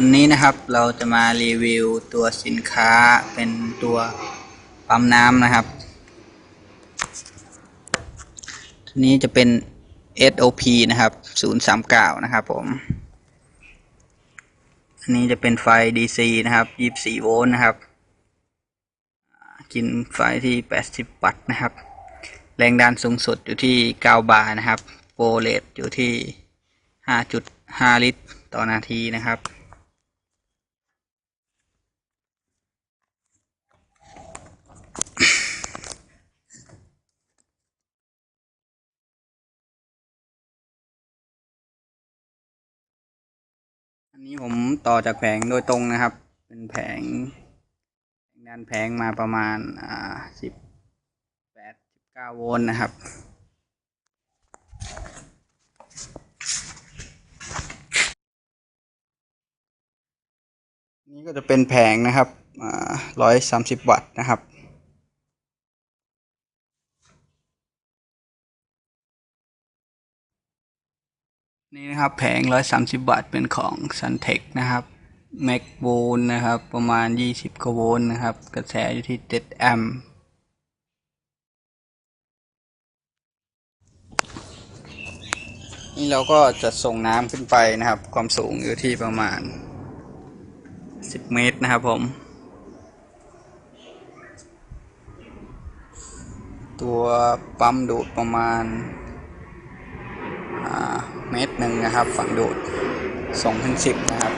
วันนี้นะครับเราจะมารีวิวตัวสินค้าเป็นตัวปั๊มน้ำนะครับตัวนี้จะเป็น SOP นะครับ 039 นะครับผม อันนี้จะเป็นไฟ DC นะครับ 24 โวลต์นะครับ กินไฟที่ 80 วัตต์นะครับ แรงดันสูงสุดอยู่ที่ 9 บาร์นะครับโปรเลตอยู่ที่ 5.5 ลิตรต่อนาทีนะครับ อันนี้ผมต่อจากแผงโดยตรงนะครับ เป็นแผงแรงดันแผงมาประมาณอ่าสิบแปดสิบเก้าโวลต์นะครับนี่ก็จะเป็นแผงนะครับอ่าร้อยสามสิบวัตต์นะครับ นี่นะครับแผง 130วัตเป็นของ Suntech นะครับ Mac v o l นะครับ ประมาณ 20กว่าโวลต์นะครับ กระแสอยู่ที่ 7 แอมป์นี่เราก็จะส่งน้ำขึ้นไปนะครับ ความสูงอยู่ที่ประมาณ 10 เมตรนะครับผม ตัวปั๊มดูดประมาณ เมตรหนึ่งนะครับ ฝั่งดูดสองถึงสิบนะครับ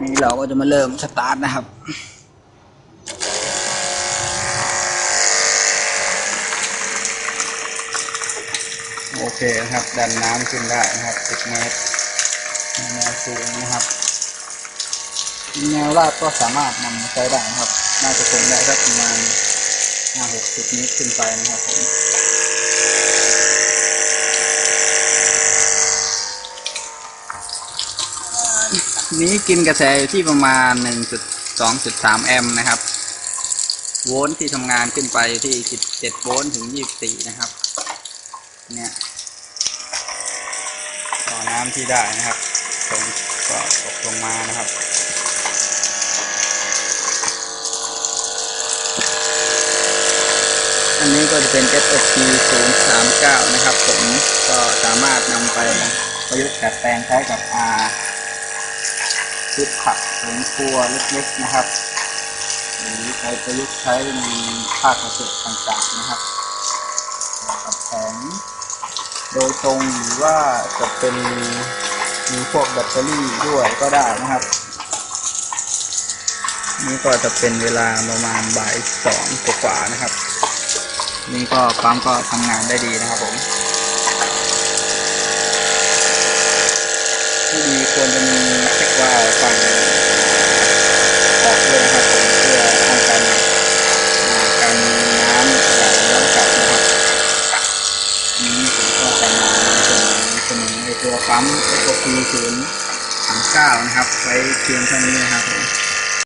นี่เราก็จะมาเริ่มสตาร์ทนะครับโอเคนะครับ ดันน้ำขึ้นได้นะครับสิบเมตรแนวสูงนะครับ แนวราบก็สามารถนำมาใช้ได้นะครับ น่าจะคงได้สักประมาณ ห้าหกสิบเมตรขึ้นไปนะครับผมนี้กินกระแสอยู่ที่ประมาณ 1.2.3 แอมป์นะครับ โวลต์ที่ทำงานขึ้นไปอยู่ที่ 17 โวลต์ถึง 24 นะครับ เนี่ยต่อน้ำที่ได้นะครับตรงก็ตกลงมานะครับ อันนี้ ก็จะเป็น SOP 039 นะครับ ผมก็สามารถนำไปประยุกต์ดัดแปลงใช้กับอาพืชผักสวนครัวเล็กๆนะครับ หรือใช้ประยุกต์ใช้ในภาคเกษตรต่างๆนะครับกับแผงโดยตรงหรือว่าจะเป็นมีพวกแบตเตอรี่ด้วยก็ได้นะครับ นี่ก็จะเป็นเวลาประมาณบ่ายสองกว่าๆนะครับ นี่ก็ปั๊มก็ทำงานได้ดีนะครับผมที่ดีควรจะมีเช็ควาล์ฝั่งออกด้วยนะครับผมเพื่อป้องกันอ่าการน้ำไหลย้อนกลับนะครับนี้ผมก็จะมานำเสนอเสนอในตัวปั๊ม SOP 0 3 9 นะครับ ไว้เพียงเท่านี้นะครับผม